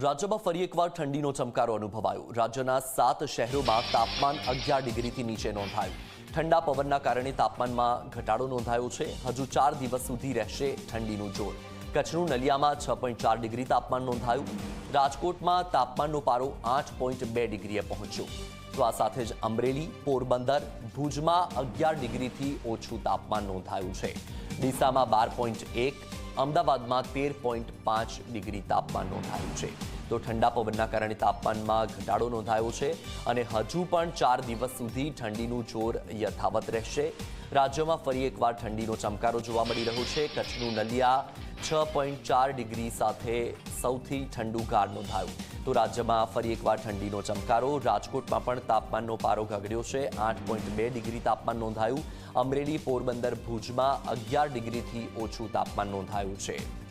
રાજ્યમાં ફરી એકવાર ઠંડીનો ચમકારો અનુભવાયો. રાજ્યના સાત શહેરોમાં તાપમાન અગિયાર ડિગ્રીથી નીચે નોંધાયું. ઠંડા પવનના કારણે તાપમાનમાં ઘટાડો નોંધાયો છે. હજુ ચાર દિવસ સુધી રહેશે ઠંડીનું જોર. કચ્છનું નલિયામાં છ પોઈન્ટ ચાર ડિગ્રી તાપમાન નોંધાયું. રાજકોટમાં તાપમાનનો પારો આઠ પોઈન્ટ બે ડિગ્રીએ પહોંચ્યો. તો આ સાથે જ અમરેલી, પોરબંદર, ભુજમાં અગિયાર ડિગ્રીથી ઓછું તાપમાન નોંધાયું છે. ડીસામાં બાર પોઈન્ટ એક અમદાવાદમાં તેર પોઈન્ટ પાંચ ડિગ્રી તાપમાન નોંધાયું છે. તો ઠંડા પવનના કારણે તાપમાનમાં ઘટાડો નોંધાયો છે અને હજુ પણ ચાર દિવસ સુધી ઠંડીનું જોર યથાવત રહેશે. રાજ્યમાં ફરી એકવાર ઠંડીનો ચમકારો જોવા મળી રહ્યો છે. કચ્છનું નલિયા છ પોઈન્ટ ચાર ડિગ્રી સાથે સૌથી ઠંડુ ગાર નોંધાયું તો રાજ્યમાં ફરી એકવાર ઠંડીનો ચમકારો. રાજકોટમાં પણ તાપમાનનો પારો ગગડ્યો છે. આઠ પોઈન્ટ બે ડિગ્રી તાપમાન નોંધાયું. અમરેલી પોરબંદર ભુજમાં અગિયાર ડિગ્રીથી ઓછું તાપમાન નોંધાયું છે.